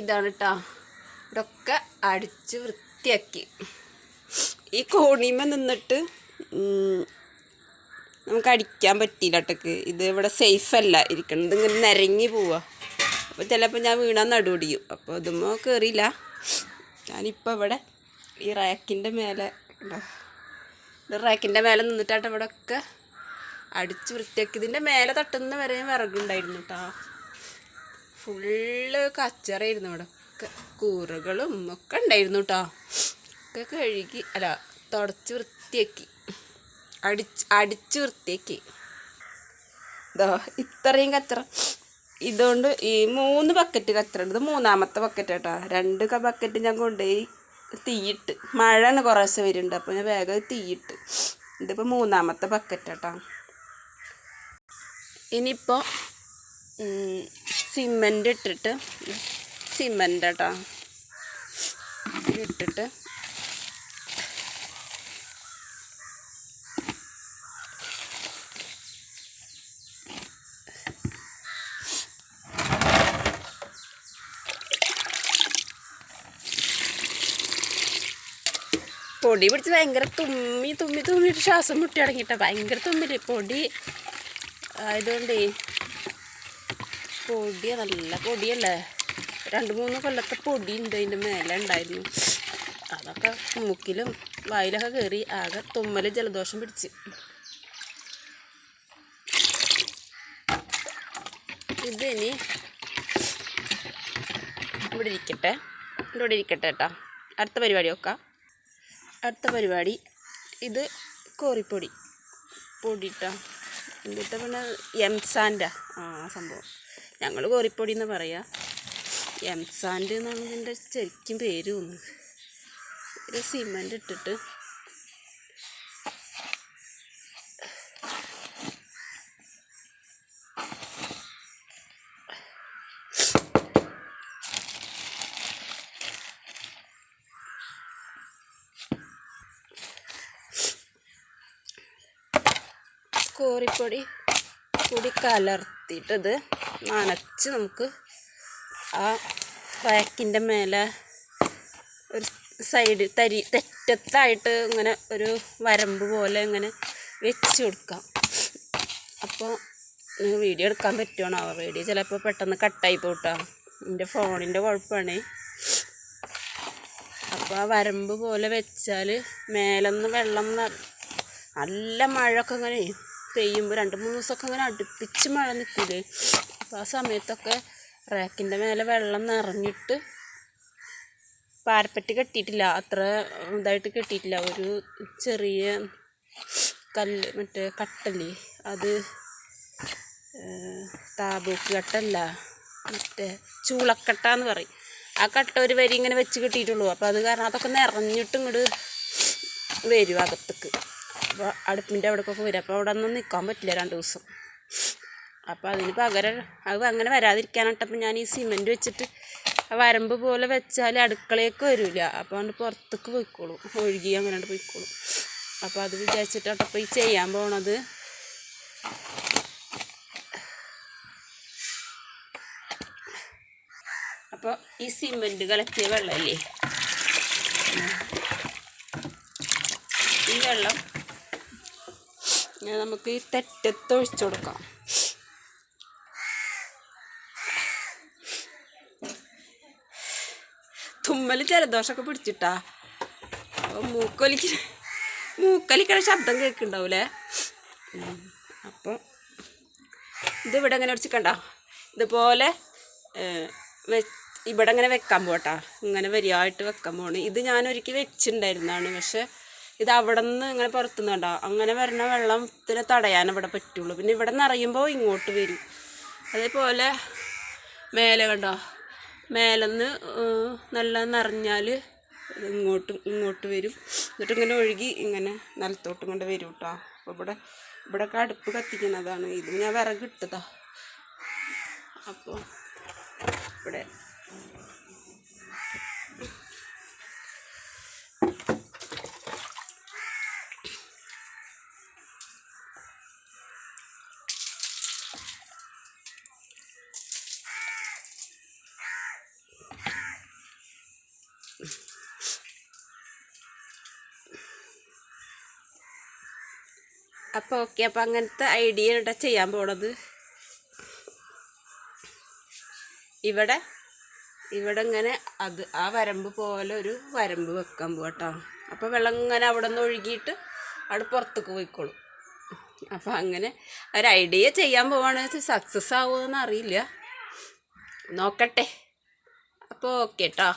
ഇതാണ് കേട്ടോ ഇതൊക്കെ അടിച്ച് വൃത്തിയാക്കി. ഈ കോണിമ നിന്നിട്ട് നമുക്ക് അടിക്കാൻ പറ്റിയില്ല ഒട്ടക്ക് ഇത് ഇവിടെ സേഫ് അല്ല ഇരിക്കണത് ഇങ്ങനെ നിരങ്ങി പോവാ. അപ്പോൾ ചിലപ്പോൾ ഞാൻ വീണാൽ നടുപടിയും. അപ്പോൾ ഇതുമ്പോൾ കയറിയില്ല ഞാനിപ്പോൾ ഇവിടെ ഈ റാക്കിന്റെ മേലെ ഉണ്ടോ റാക്കിന്റെ മേലെ നിന്നിട്ടാട്ടോ ഇവിടെ ഒക്കെ അടിച്ച് വൃത്തിയാക്കി. ഇതിന്റെ മേലെ തട്ടുന്ന വരെയും വിറകുണ്ടായിരുന്നു കേട്ടോ ഫുള്ള് കച്ചറായിരുന്നു ഇവിടെ ഒക്കെ കൂറകളും ഒക്കെ ഉണ്ടായിരുന്നു കേട്ടോ ഒക്കെ കഴുകി അല്ല തുടച്ച് വൃത്തിയാക്കി. അടിച്ച് അടിച്ച് വൃത്തിയാക്കി. ഇതോ ഇത്രയും കച്ചറ. ഇതുകൊണ്ട് ഈ മൂന്ന് ബക്കറ്റ് കച്ചറ ഇത് മൂന്നാമത്തെ ബക്കറ്റ് കേട്ടോ രണ്ട് ബക്കറ്റ് ഞാൻ കൊണ്ടുപോയി തീയിട്ട്. മഴയാണ് കുറേശ്ശെ വരുന്നുണ്ട്. അപ്പോൾ ഞാൻ വേഗം തീയിട്ട്. ഇതിപ്പോൾ മൂന്നാമത്തെ ബക്കറ്റ് കേട്ടോ ഇനിയിപ്പോൾ സിമന്റ് ഇട്ടിട്ട് സിമന്റ് കേട്ടോ ഇട്ടിട്ട് പൊടി പിടിച്ച് ഭയങ്കര തുമ്മി തുമ്മി തുമ്മിയിട്ട് ശ്വാസം മുട്ടി അടങ്ങിയിട്ടാണ് ഭയങ്കര തുമ്മിൽ പൊടി. ആയതുകൊണ്ടേ പൊടി നല്ല പൊടിയല്ലേ? രണ്ട് മൂന്ന് കൊല്ലത്തെ പൊടി ഉണ്ട് അതിന്റെ മേലെ ഉണ്ടായിരുന്നു. അതൊക്കെ മൂക്കിലും വായിലൊക്കെ കയറി ആകെ തുമ്മൽ ജലദോഷം പിടിച്ച്. ഇതിനി ഇവിടെ ഇരിക്കട്ടെ. ഇവിടെ ഇരിക്കട്ടെ കേട്ടോ. അടുത്ത പരിപാടി നോക്കാം. അടുത്ത പരിപാടി. ഇത് കോറിപ്പൊടി. പൊടി കേട്ടോ എന്നിട്ട് പിന്നെ എംസാന്റെ ആ സംഭവം. ഞങ്ങൾ കോറിപ്പൊടി എന്ന് പറയാ. എംസാൻഡ് എന്നാണ് ഇതിന്റെ ശരിക്കും പേര് തോന്നുന്നത്. ഒരു സിമന്റ് ഇട്ടിട്ട് കോറിപ്പൊടി കൂടി കലർത്തിയിട്ടത് നനച്ച് നമുക്ക് ആ റാക്കിന്റെ മേലെ ഒരു സൈഡ് തരി തെറ്റത്തായിട്ട് ഇങ്ങനെ ഒരു വരമ്പ് പോലെ ഇങ്ങനെ വെച്ച് കൊടുക്കാം. അപ്പോൾ വീഡിയോ എടുക്കാൻ പറ്റുവാണോ? വീഡിയോ ചിലപ്പോൾ പെട്ടെന്ന് കട്ടായി പോട്ടോ എന്റെ ഫോണിന്റെ കുഴപ്പമാണ്. അപ്പോൾ ആ വരമ്പ് പോലെ വെച്ചാൽ മേലെന്ന് വെള്ളം നല്ല മഴയൊക്കെ ഇങ്ങനെ പെയ്യുമ്പോൾ രണ്ട് മൂന്ന് ദിവസമൊക്കെ ഇങ്ങനെ അടുപ്പിച്ച് മഴ നിൽക്കില്ലേ അപ്പോൾ ആ സമയത്തൊക്കെ റാക്കിന്റെ മേലെ വെള്ളം നിറഞ്ഞിട്ട് പാരപ്പറ്റി കെട്ടിയിട്ടില്ല. അത്ര ഇതായിട്ട് കെട്ടിയിട്ടില്ല. ഒരു ചെറിയ കല്ല് മറ്റേ കട്ടല്ലേ? അത് താബൂക്ക് കട്ടല്ല. മറ്റേ ചൂളക്കട്ട എന്ന് പറയും. ആ കട്ട ഒരു വരി ഇങ്ങനെ വെച്ച് കിട്ടിയിട്ടുള്ളൂ. അപ്പോൾ അത് കാരണം അതൊക്കെ നിറഞ്ഞിട്ട് ഇങ്ങോട്ട് വരും അകത്തേക്ക്. അപ്പോൾ അടുപ്പിന്റെ അവിടേക്കൊക്കെ വരും അപ്പോൾ അവിടെ ഒന്നും നിൽക്കാൻ പറ്റില്ല രണ്ട് ദിവസം. അപ്പോൾ അതിന് പകരം അത് അങ്ങനെ വരാതിരിക്കാനായിട്ടപ്പോൾ ഞാൻ ഈ സിമെന്റ് വെച്ചിട്ട് വരമ്പ് പോലെ വെച്ചാൽ അടുക്കളയൊക്കെ വരില്ല അപ്പോൾ അതുകൊണ്ട് പുറത്തേക്ക് പോയിക്കോളും. ഒഴുകി അങ്ങനെ പോയിക്കോളും. അപ്പോൾ അത് വിചാരിച്ചിട്ടാണ് അപ്പോൾ ഈ ചെയ്യാൻ പോണത്. അപ്പോൾ ഈ സിമെന്റ് കലക്കിയ വെള്ളമല്ലേ? ഈ വെള്ളം നമുക്ക് ഈ തെറ്റത്ത് ഒഴിച്ചു കൊടുക്കാം. തുമ്മൽ ജലദോഷമൊക്കെ പിടിച്ചിട്ടാ. മൂക്കൊലിക്കണ മൂക്കൊലിക്കണ ശബ്ദം കേൾക്കുന്നുണ്ടാവൂലേ അപ്പോൾ ഇതിവിടെ ഇങ്ങനെ വെച്ചിക്കണ്ട ഇതുപോലെ ഇവിടെ ഇങ്ങനെ വെക്കാൻ പോട്ടാ. ഇങ്ങനെ വരിയായിട്ട് വെക്കാൻ പോണ്. ഇത് ഞാൻ ഒരിക്കൽ വെച്ചിട്ടുണ്ടായിരുന്നതാണ് പക്ഷെ ഇത് അവിടെ നിന്ന് ഇങ്ങനെ പുറത്തുനിന്ന് കണ്ടോ? അങ്ങനെ വരുന്ന വെള്ളത്തിന് തടയാൻ ഇവിടെ പറ്റുള്ളൂ. പിന്നെ ഇവിടെ നിറയുമ്പോൾ ഇങ്ങോട്ട് വരും. അതേപോലെ മേലെ കണ്ടോ? മേലെന്ന് നല്ല നിറഞ്ഞാൽ ഇങ്ങോട്ട് ഇങ്ങോട്ട് വരും. എന്നിട്ട് ഇങ്ങനെ ഒഴുകി ഇങ്ങനെ നിലത്തോട്ടും കൊണ്ട് വരും കേട്ടോ അപ്പോൾ ഇവിടെ ഇവിടെയൊക്കെ അടുപ്പ് കത്തിക്കുന്നതാണ്. ഇത് ഞാൻ വിറക് ഇട്ടതാ. അപ്പോൾ ഇവിടെ അപ്പോൾ ഓക്കെ അപ്പോൾ അങ്ങനത്തെ ഐഡിയ കേട്ടോ ചെയ്യാൻ പോണത്. ഇവിടെ ഇവിടെ ഇങ്ങനെ അത് ആ വരമ്പ് പോലെ ഒരു വരമ്പ് വെക്കാൻ പോട്ടോ അപ്പോൾ വെള്ളം ഇങ്ങനെ അവിടെ നിന്ന് ഒഴുകിയിട്ട് അവിടെ പുറത്തേക്ക് പോയിക്കോളും. അപ്പോൾ അങ്ങനെ ഒരു ഐഡിയ ചെയ്യാൻ പോവാണ്. സക്സസ് ആവുമെന്ന് അറിയില്ല. നോക്കട്ടെ. അപ്പോൾ ഓക്കെ കേട്ടോ